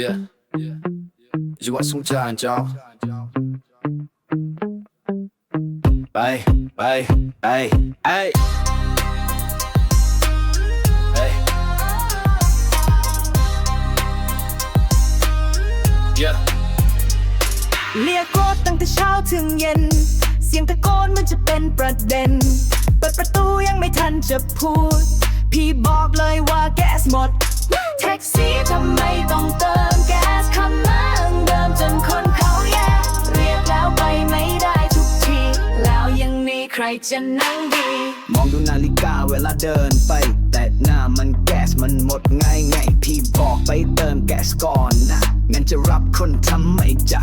Yeah. You want some John John? Bye, bye, hey, hey. Hey. Yeah. เรียกรถตั้งแต่เช้าถึงเย็น เสียงตะโกนมันจะเป็นประเด็น เปิดประตูยังไม่ทันจะพูด พี่บอกเลยว่าแก๊สหมด แท็กซี่ทำไม จะนั่งดี มองดูนาฬิกาเวลาเดินไป แต่หน้ามันแก๊สมันหมดง่ายไงพี่บอกไปเติมแก๊สก่อนนะงั้นจะรับคนทำไมจ๊ะ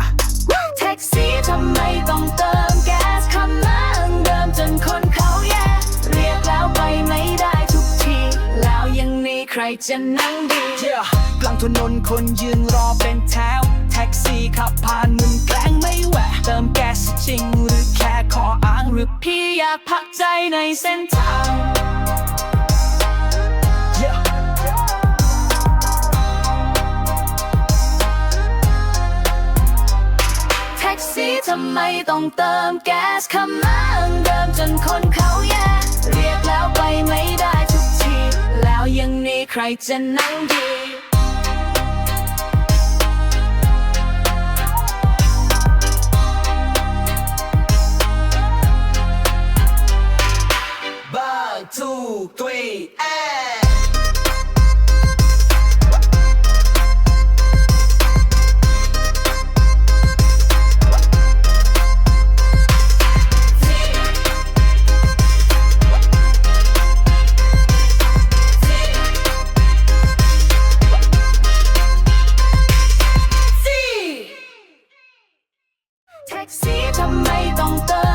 แท็กซี่ทำไมต้องเติมแก๊สคำนั้นเดิมจนคนเขาแย่เรียกแล้วไปไม่ได้ทุกที แล้วยังมีใครจะนั่งดี Yeah กลางถนนคนยืนรอเป็นแถวแท็กซี่ขับผ่านมึงแกล้งไม่แหวะเติมแก๊สจริงหรือแค่ขออ้างห รือพี่อยากพักใจในเส้นทาง Yeah แท็กซี่ทำไมต้องเติมแก๊สคำนั้นเดิมจนคนเขาแย่เรียกแล้วไปไม่ได้ทุกที แล้วยังมีใครจะนั่งดี three and แท็กซี่ทำไมต้องเติม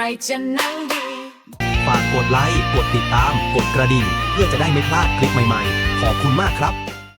รจะนั่งดี ฝากกดไลค์ กดติดตาม กดกระดิ่ง เพื่อจะได้ไม่พลาดคลิปใหม่ๆ ขอบคุณมากครับ